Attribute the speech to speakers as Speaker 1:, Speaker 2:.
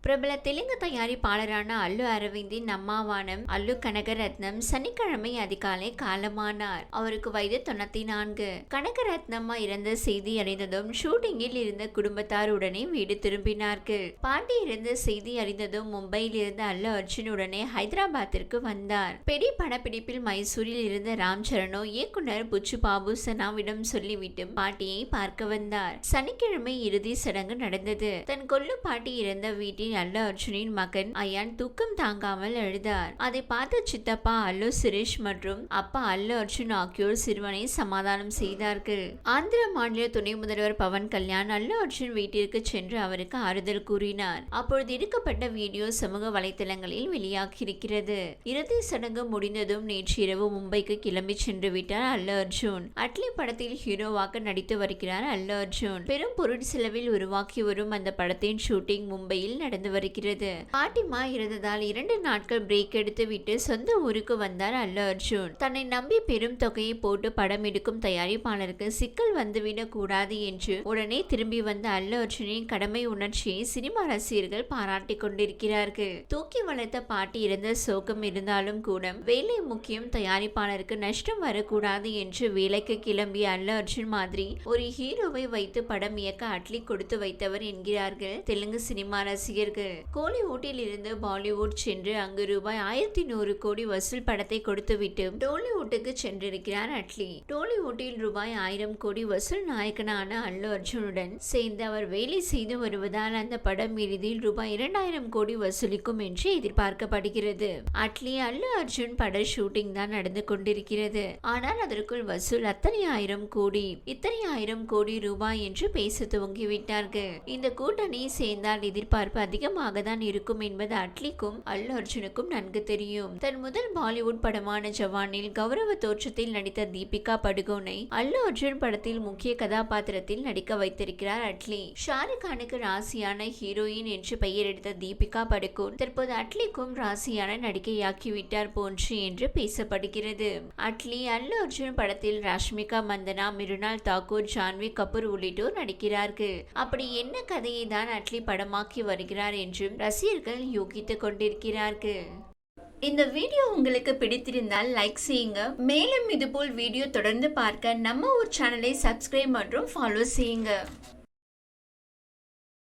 Speaker 1: பிரபல தெலுங்கு தயாரிப்பாளரான அல்லு அரவிந்தின் அம்மாவானம் அல்லு கனகரத்னம் சனிக்கிழமை அதிகாலை காலமானார். அவருக்கு வயது தொண்ணூத்தி நான்கு. கனகரத்னம்மா இறந்த செய்தி அறிந்ததும் ஷூட்டிங்கில் இருந்த குடும்பத்தார் உடனே வீடு திரும்பினார்கள். பாண்டி இறந்த செய்தி அறிந்ததும் மும்பையில் இருந்த அல்லு அர்ஜுன் உடனே ஹைதராபாத்திற்கு வந்தார். பெரிய படப்பிடிப்பில் மைசூரில் இருந்த ராம் சரணோ இயக்குனர் புச்சு பாபு சனாவிடம் சொல்லிவிட்டு பாட்டியை பார்க்க வந்தார். சனிக்கிழமை இறுதி சடங்கு நடந்தது. தன் கொல்லு பாட்டி இறந்த வீட்டில் அல்ல அர்ஜுனின் மகன் அயான் தூக்கம் தாங்காமல் அழுதார் அதை பார்த்த சித்தப்பா அல்லு சுரேஷ் மற்றும் அப்பா அல்லு அர்ஜுன் ஆகியோர் சிறுவனை சமாதானம் செய்தார்கள். ஆந்திர மாநில துணை முதல்வர் பவன் கல்யாண் அல்லு அர்ஜுன் வீட்டிற்கு சென்று அவருக்கு ஆறுதல் கூறினார். அப்பொழுது எடுக்கப்பட்ட வீடியோ சமூக வலைதளங்களில் வெளியாகியிருக்கிறது. இறுதி சடங்கு முடிந்ததும் நேற்று இரவு மும்பைக்கு கிளம்பி சென்று விட்டார் அல்லு அர்ஜுன். அட்லி படத்தில் ஹீரோவாக நடித்து வருகிறார் அல்லு அர்ஜுன். பெரும் பொருட்செலவில் உருவாக்கி வரும் அந்த படத்தின் ஷூட்டிங் மும்பையில் நடந்து வருகிறது. பாட்டிமா இருந்ததால் இரண்டு நாட்கள் பிரேக் எடுத்து விட்டு சொந்த ஊருக்கு வந்தார் அல்லு அர்ஜுன். தன்னை நம்பி பெரும் தொகையை போட்டு படம் எடுக்கும் தயாரிப்பாளருக்கு சிக்கல் வந்துவிடக் கூடாது என்று உடனே திரும்பி வந்த அல்லு அர்ஜுனின் கடமை உணர்ச்சியை சினிமா ரசிகர்கள் பாராட்டிக் கொண்டிருக்கிறார்கள். தூக்கி வளர்த்த பாட்டி இறந்த சோகம் இருந்தாலும் கூட வேலை முக்கியம் தயாரிப்பாளருக்கு நஷ்டம் வரக்கூடாது என்று வேலைக்கு கிளம்பிய அல்லு அர்ஜுன் மாதிரி ஒரு ஹீரோவை வைத்து படம் இயக்க அட்லி கொடுத்து வைத்தவர் என்கிறார்கள். தெலுங்கு சினிமா ரசிகர் இருக்கு. கோலிவுட்டில் இருந்து பாலிவுட் சென்று அங்கு ரூபாய் ஆயிரத்தி நூறு கோடி வசூல் படத்தை கொடுத்துவிட்டு டோலிவுட்டுக்கு சென்றிருக்கிறார் அட்லி. டோலிவுட்டில் ரூபாய் ஆயிரம் கோடி வசூல் நாயகனான அல்லு அர்ஜுனுடன் சேர்ந்து அவர் வேலை செய்து வருவதால் அந்த படம் இறுதியில் ரூபாய் இரண்டாயிரம் கோடி வசூலிக்கும் என்று எதிர்பார்க்கப்படுகிறது. அட்லி அல்லு அர்ஜுன் பட ஷூட்டிங் தான் நடந்து கொண்டிருக்கிறது. ஆனால் அதற்குள் வசூல் அத்தனை ஆயிரம் கோடி இத்தனை ஆயிரம் கோடி ரூபாய் என்று பேச துவங்கிவிட்டார்கள். இந்த கூட்டணி சேர்ந்தால் எதிர்பார்ப்பு அதிக அதிகமாக தான் இருக்கும் என்பது அட்லிக்கும் அல்லு அர்ஜுனுக்கும் நன்கு தெரியும். தன் முதல் பாலிவுட் படமான ஜவானில் கௌரவ தோற்றத்தில் நடித்த தீபிகா படுகோனை அல்லு அர்ஜுன் படத்தில் முக்கிய கதாபாத்திரத்தில் நடிக்க வைத்திருக்கிறார் அட்லி. ஷாருக் கானுக்கு ராசியான ஹீரோயின் என்று பெயர் எடுத்த தீபிகா படுகோன் தற்போது அட்லிக்கும் ராசியான நடிகையாக்கிவிட்டார் போன்று என்று பேசப்படுகிறது. அட்லி அல்லு அர்ஜுன் படத்தில் ராஷ்மிகா மந்தனா மிருனால் தாக்கூர் ஜான்வி கபூர் உள்ளிட்டோர் நடிக்கிறார்கள். அப்படி என்ன கதையை தான் அட்லி படமாக்கி வருகிறார் என்றும் ரசிகர்கள் யோகித்துக் கொண்டிருக்கிறார்கள். இந்த வீடியோ உங்களுக்கு பிடித்திருந்தால் லைக் செய்யுங்க. மேலும் இதுபோல் வீடியோ தொடர்ந்து பார்க்க நம்ம ஒரு சேனலை சப்ஸ்கிரைப் மற்றும் ஃபாலோ செய்யுங்க.